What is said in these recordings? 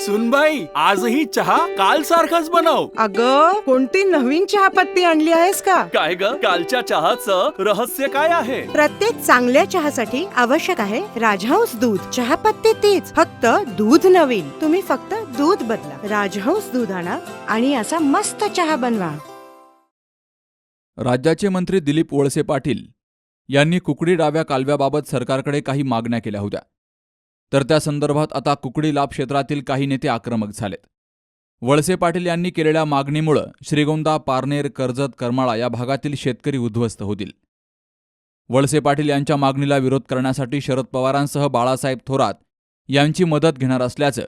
सुनबाई आजही चहा काल सारखाच बनव. अग कोणती नवीन चहापत्ती आणली आहेस का? काय ग? कालच्या चहाचं रहस्य काय आहे? प्रत्येक चांगल्या चहासाठी आवश्यक आहे राजहंस दूध. चहापत्ती तीच फक्त दूध नवीन. तुम्ही फक्त दूध बदला. राजहंस दूध आणा आणि असा मस्त चहा बनवा. राज्याचे मंत्री दिलीप वळसे पाटील यांनी कुकडी डाव्या कालव्याबाबत सरकारकडे काही मागण्या केल्या होत्या. तर त्या संदर्भात आता कुकडी लाभ क्षेत्रातील काही नेते आक्रमक झालेत. वळसे पाटील यांनी केलेल्या मागणीमुळं श्रीगोंदा पारनेर कर्जत करमाळा या भागातील शेतकरी उद्ध्वस्त होतील. वळसे पाटील यांच्या मागणीला विरोध करण्यासाठी शरद पवारांसह बाळासाहेब थोरात यांची मदत घेणार असल्याचं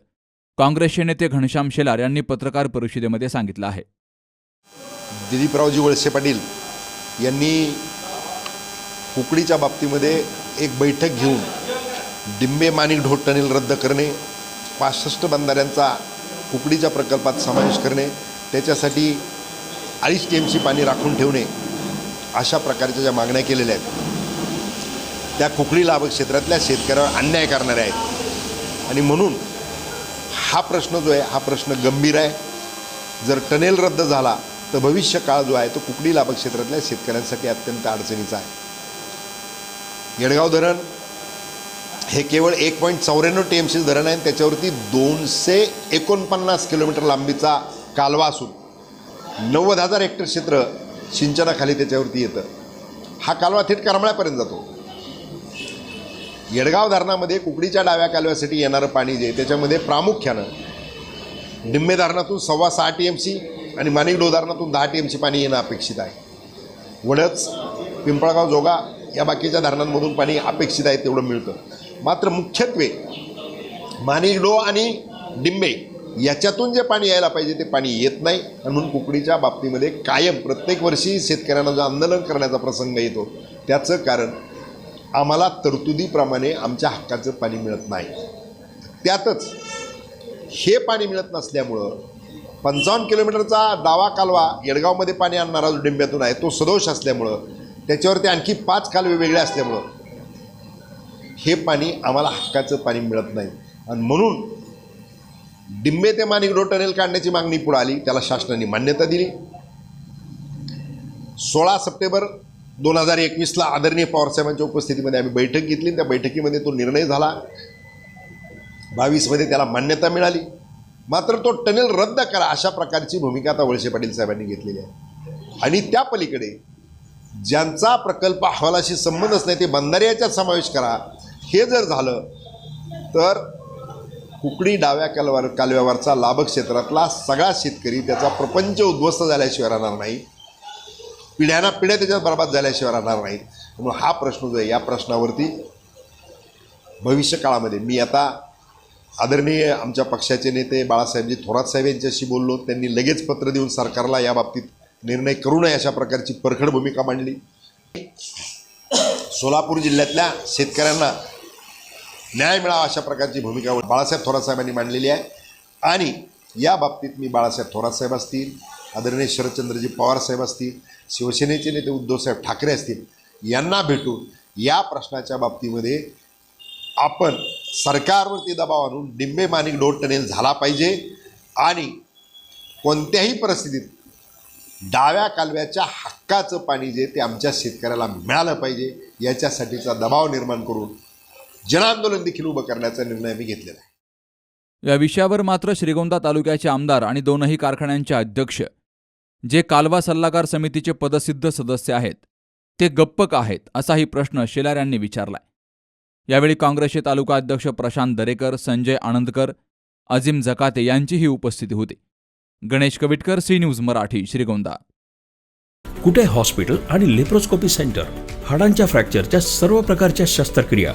काँग्रेसचे नेते घनश्याम शेलार यांनी पत्रकार परिषदेमध्ये सांगितलं आहे. दिलीपरावजी वळसे पाटील यांनी कुकडीच्या बाबतीमध्ये एक बैठक घेऊन डिंबे माणिक ढोट टनेल रद्द करणे पासष्ट बंधाऱ्यांचा कुकडीच्या प्रकल्पात समावेश करणे त्याच्यासाठी अडीच टी एमची पाणी राखून ठेवणे अशा प्रकारच्या ज्या मागण्या केलेल्या आहेत. त्या कुकडी लाभ क्षेत्रातल्या शेतकऱ्यावर अन्याय करणाऱ्या आहेत. आणि म्हणून हा प्रश्न जो आहे हा प्रश्न गंभीर आहे. जर टनेल रद्द झाला तर भविष्य काळ जो आहे तो कुकडी लाभ क्षेत्रातल्या शेतकऱ्यांसाठी अत्यंत अडचणीचा आहे. येडगाव धरण हे केवळ एक पॉईंट चौऱ्याण्णव टी एम सी धरण आहे. आणि त्याच्यावरती दोनशे एकोणपन्नास किलोमीटर लांबीचा कालवा असून नव्वद हजार हेक्टर क्षेत्र सिंचनाखाली त्याच्यावरती येतं. हा कालवा थेट करमळ्यापर्यंत जातो. येडगाव धरणामध्ये कुकडीच्या डाव्या कालव्यासाठी येणारं पाणी जे त्याच्यामध्ये प्रामुख्यानं निम्मे धरणातून सव्वा सहा टी एम सी आणि माणिकडो धरणातून दहा टी एम सी पाणी येणं अपेक्षित आहे. वडच पिंपळगाव जोगा या बाकीच्या धरणांमधून पाणी अपेक्षित आहे तेवढं मिळतं. मात्र मुख्यत्वे मानिलो आणि डिंबे याच्यातून जे पाणी यायला पाहिजे ते पाणी येत नाही. आणि म्हणून कुकडीच्या बाबतीमध्ये कायम प्रत्येक वर्षी शेतकऱ्यांना जो आंदोलन करण्याचा प्रसंग येतो त्याचं कारण आम्हाला तरतुदीप्रमाणे आमच्या हक्काचं पाणी मिळत नाही. त्यातच हे पाणी मिळत नसल्यामुळं पंचावन्न किलोमीटरचा दावा कालवा येडगावमध्ये पाणी आणणारा जो डिंब्यातून आहे तो सदोष असल्यामुळं त्याच्यावरती आणखी पाच कालवे वेगळे असल्यामुळं हे पाणी आम्हाला हक्काचं पाणी मिळत नाही. आणि म्हणून डिंबे ते माणिकडो टनेल काढण्याची मागणी पुढे आली त्याला शासनाने मान्यता दिली. सोळा सप्टेंबर दोन हजार एकवीसला आदरणीय पवारसाहेबांच्या उपस्थितीमध्ये आम्ही बैठक घेतली. त्या बैठकीमध्ये तो निर्णय झाला. बावीसमध्ये त्याला मान्यता मिळाली. मात्र तो टनेल रद्द करा अशा प्रकारची भूमिका आता वळसे पाटील साहेबांनी घेतलेली आहे. आणि त्या पलीकडे ज्यांचा प्रकल्प अहवालाशी संबंधच नाही ते बंधाऱ्याच्यात समावेश करा. हे जर झालं तर कुकडी डाव्या कालवार कालव्यावरचा लाभक क्षेत्रातला सगळा शेतकरी त्याचा प्रपंच उद्ध्वस्त झाल्याशिवाय राहणार नाही. पिढ्याना पिढ्या त्याच्यात बर्बाद झाल्याशिवाय राहणार नाही. म्हणून हा प्रश्न जो आहे या प्रश्नावरती भविष्य काळामध्ये मी आता आदरणीय आमच्या पक्षाचे नेते बाळासाहेबजी थोरात साहेब यांच्याशी बोललो. त्यांनी लगेच पत्र देऊन सरकारला या बाबतीत निर्णय करू नये अशा प्रकारची परखड भूमिका मांडली. सोलापूर जिल्ह्यातल्या शेतकऱ्यांना न्याय मिळावा अशा प्रकारची भूमिका बाळासाहेब थोरात साहेबांनी मांडलेली आहे. आणि या बाबतीत मी बाळासाहेब थोरात साहेब असतील आदरणीय शरदचंद्रजी पवार साहेब असतील शिवसेनेचे नेते उद्धवसाहेब ठाकरे असतील यांना भेटून या प्रश्नाच्या बाबतीमध्ये आपण सरकारवरती दबाव आणून डिंबे मानिक डोर टनेल झाला पाहिजे. आणि कोणत्याही परिस्थितीत डाव्या कालव्याच्या हक्काचं पाणी जे ते आमच्या शेतकऱ्याला मिळालं पाहिजे याच्यासाठीचा दबाव निर्माण करून जनआंदोलन देखील उभं करण्याचा निर्णय मी घेतलेला आहे. या विषयावर मात्र श्रीगोंदा तालुक्याचे आमदार आणि दोनही कारखान्यांचे अध्यक्ष जे कालवा सल्लागार समितीचे पदसिद्ध सदस्य आहेत ते गप्प का आहेत असाही प्रश्न शेलार यांनी विचारलाय. यावेळी काँग्रेसचे तालुका अध्यक्ष प्रशांत दरेकर संजय आनंदकर अजिम जकाते यांचीही उपस्थिती होती. Ganesh Kavitkar C news Marathi Shrigonda. Kute hospital आणि लेप्रोस्कोपी सेंटर? हाडांच्या फ्रॅक्चरच्या सर्व प्रकारच्या शस्त्रक्रिया.